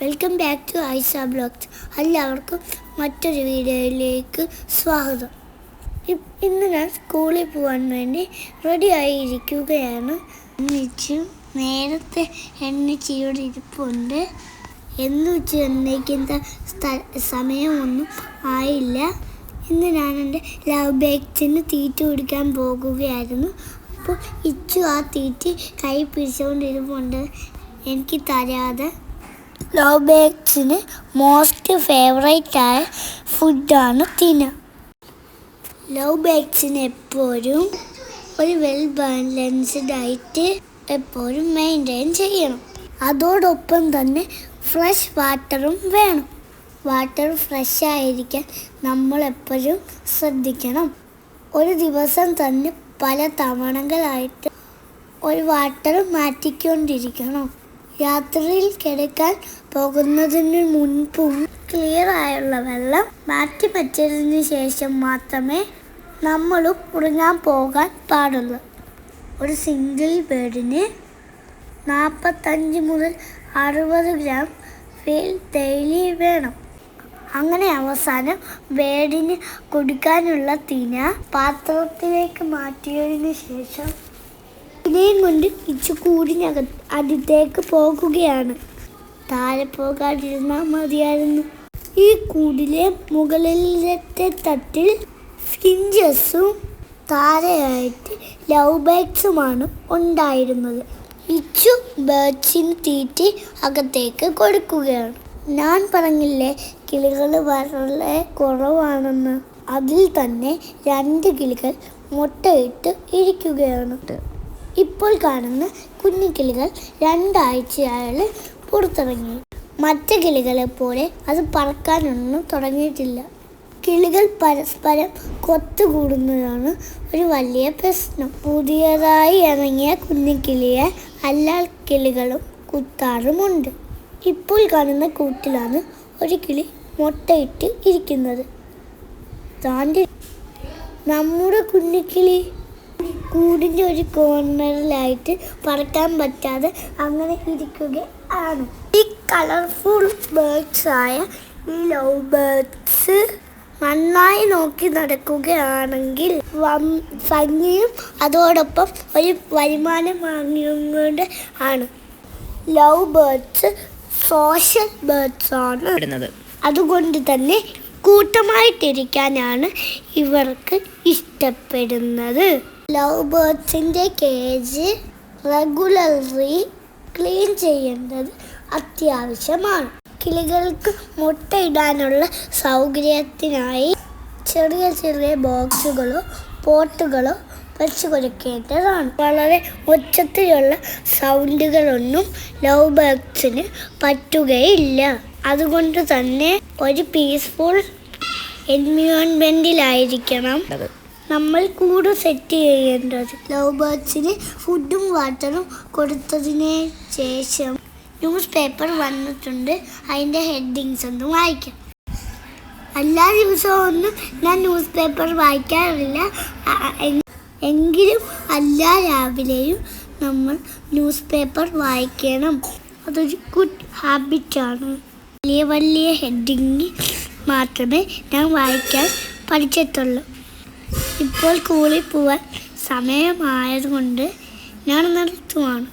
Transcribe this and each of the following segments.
Welcome back to Aisa blogs എല്ലാവർക്കും മറ്റൊരു വീഡിയോയിലേക്ക് സ്വാഗതം. ഇന്ന് ഞാൻ സ്കൂളിൽ പോകാൻ വേണ്ടി റെഡി ആയിരിക്കുകയാണ്. എന്നുവെച്ചും നേരത്തെ എണ്ണിച്ച് ഇവിടെ ഇരിപ്പുണ്ട്. എന്ന് വെച്ച് എന്നേക്കുന്ന സമയമൊന്നും ആയില്ല. ഇന്ന് ഞാൻ എന്റെ ലവ് ബേക്സിന് തീറ്റ കുടിക്കാൻ പോകുകയായിരുന്നു. അപ്പോൾ ഇച്ചു ആ തീറ്റി കൈ പിടിച്ചുകൊണ്ടിരിപ്പുണ്ട്. എനിക്ക് തരാതെ. ലവ് ബേക്സിന് മോസ്റ്റ് ഫേവറേറ്റ് ആയ ഫുഡാണ് തിന. ലവ് ബേക്സിന് എപ്പോഴും ഒരു വെൽ ബാലൻസ്ഡ് ആയിട്ട് എപ്പോഴും മെയിന്റെയിൻ ചെയ്യണം. അതോടൊപ്പം തന്നെ ഫ്രഷ് വാട്ടറും വേണം. വാട്ടർ ഫ്രഷ് ആയിരിക്കാൻ നമ്മൾ എപ്പോഴും ശ്രദ്ധിക്കണം. ഒരു ദിവസം തന്നെ പല തവണകളായിട്ട് ഒരു വാട്ടർ മാറ്റിക്കൊണ്ടിരിക്കണം. രാത്രിയിൽ കിടക്കാൻ പോകുന്നതിന് മുൻപും ക്ലിയർ ആയുള്ള വെള്ളം മാറ്റി വെച്ചതിന് ശേഷം മാത്രമേ നമ്മളും ഉറങ്ങാൻ പോകാൻ പാടുള്ളൂ. ഒരു സിംഗിൾ ബേഡിന് നാൽപ്പത്തഞ്ച് മുതൽ അറുപത് ഗ്രാം ഫീൽ ഡെയിലി വേണം. അങ്ങനെ അവസാനം ബേഡിന് കുടിക്കാനുള്ള തിന പാത്രത്തിലേക്ക് മാറ്റിയതിന് ശേഷം ഇതിനെയും കൊണ്ട് ഇച്ചു കൂടിനക അടുത്തേക്ക് പോകുകയാണ്. താഴെ പോകാതിരുന്നാൽ മതിയായിരുന്നു. ഈ കൂടിലെ മുകളിലത്തെ തട്ടിൽ ഫിഞ്ചസും താരയായിട്ട് ലവ് ബേഡ്സുമാണ് ഉണ്ടായിരുന്നത്. ഇച്ചു ബേഡ്സിന് തീറ്റി അകത്തേക്ക് കൊടുക്കുകയാണ്. ഞാൻ പറഞ്ഞില്ലേ കിളികൾ വളരെ കുറവാണെന്ന്. അതിൽ തന്നെ രണ്ട് കിളികൾ മുട്ടയിട്ട് ഇരിക്കുകയാണ്. ഇപ്പോൾ കാണുന്ന കുഞ്ഞിക്കിളികൾ കിളികൾ രണ്ടാഴ്ചയായാൽ പുറത്തിറങ്ങി. മറ്റ് കിളികളെ പോലെ അത് പറക്കാനൊന്നും തുടങ്ങിയിട്ടില്ല. കിളികൾ പരസ്പരം കൊത്തുകൂടുന്നതാണ് ഒരു വലിയ പ്രശ്നം. പുതിയതായി ഇറങ്ങിയ കുഞ്ഞിക്കിളിയെ അല്ലാൾ കിളികളും കുത്താറുമുണ്ട്. ഇപ്പോൾ കാണുന്ന കൂട്ടിലാണ് ഒരു കിളി മുട്ടയിട്ട് ഇരിക്കുന്നത്. താന്റെ നമ്മുടെ കുഞ്ഞിക്കിളി കൂടിന്റെ ഒരു കോർണറിലായിട്ട് പറക്കാൻ പറ്റാതെ അങ്ങനെ ഇരിക്കുകയാണ്. ഈ കളർഫുൾ ബേർഡ്സ് ആയ ഈ ലവ് ബേർഡ്സ് നന്നായി നോക്കി നടക്കുകയാണെങ്കിൽ ഭംഗിയും അതോടൊപ്പം ഒരു വരുമാനം വാങ്ങിയുകൊണ്ട് ആണ്. ലവ് ബേർഡ്സ് സോഷ്യൽ ബേർഡ്സ് ആണ്. അതുകൊണ്ട് തന്നെ കൂട്ടമായിട്ടിരിക്കാനാണ് ഇവർക്ക് ഇഷ്ടപ്പെടുന്നത്. ലവ് ബേർഡ്സിന്റെ കേജ് റെഗുലർലി ക്ലീൻ ചെയ്യേണ്ടത് അത്യാവശ്യമാണ്. കിളികൾക്ക് മുട്ടയിടാനുള്ള സൗകര്യത്തിനായി ചെറിയ ചെറിയ ബോക്സുകളോ പോട്ടുകളോ വെച്ച് കൊടുക്കേണ്ടതാണ്. വളരെ ഉച്ചത്തിലുള്ള സൗണ്ടുകളൊന്നും ലവ് ബേർഡ്സിന് പറ്റുകയില്ല. അതുകൊണ്ട് തന്നെ ഒരു പീസ്ഫുൾ എൻവിയോൺമെന്റിലായിരിക്കണം നമ്മൾ കൂട് സെറ്റ് ചെയ്യേണ്ടത്. ലവ് ബേർഡ്സിന് ഫുഡും വാട്ടറും കൊടുത്തതിന് ശേഷം ന്യൂസ് പേപ്പർ വന്നിട്ടുണ്ട്. അതിന്റെ ഹെഡിങ്സ് ഒന്നും വായിക്കാം. എല്ലാ ദിവസവും ഒന്നും ഞാൻ ന്യൂസ് പേപ്പർ വായിക്കാറില്ല എങ്കിലും എല്ലാ രാവിലെയും നമ്മൾ ന്യൂസ് പേപ്പർ വായിക്കണം. അതൊരു ഗുഡ് ഹാബിറ്റാണ് വലിയ വലിയ ഹെഡിങ് മാത്രമേ ഞാൻ വായിക്കാൻ പഠിച്ചിട്ടുള്ളൂ. ഇപ്പോൾ സ്കൂളിൽ പോവാൻ സമയമായതുകൊണ്ട് ഞാൻ നിർത്തുവാണ്.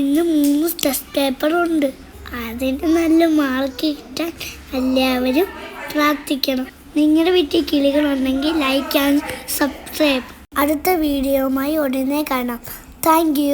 ഇന്ന് മൂന്ന് ടെസ്റ്റ് പേപ്പറുണ്ട്. അതിന് നല്ല മാർക്ക് കിട്ടാൻ എല്ലാവരും പ്രാർത്ഥിക്കണം. നിങ്ങളുടെ വീട്ടിൽ കിളികളുണ്ടെങ്കിൽ ലൈക്ക് ആൻഡ് സബ്സ്ക്രൈബ് അടുത്ത വീഡിയോയുമായി ഉടനെ കാണാം. താങ്ക്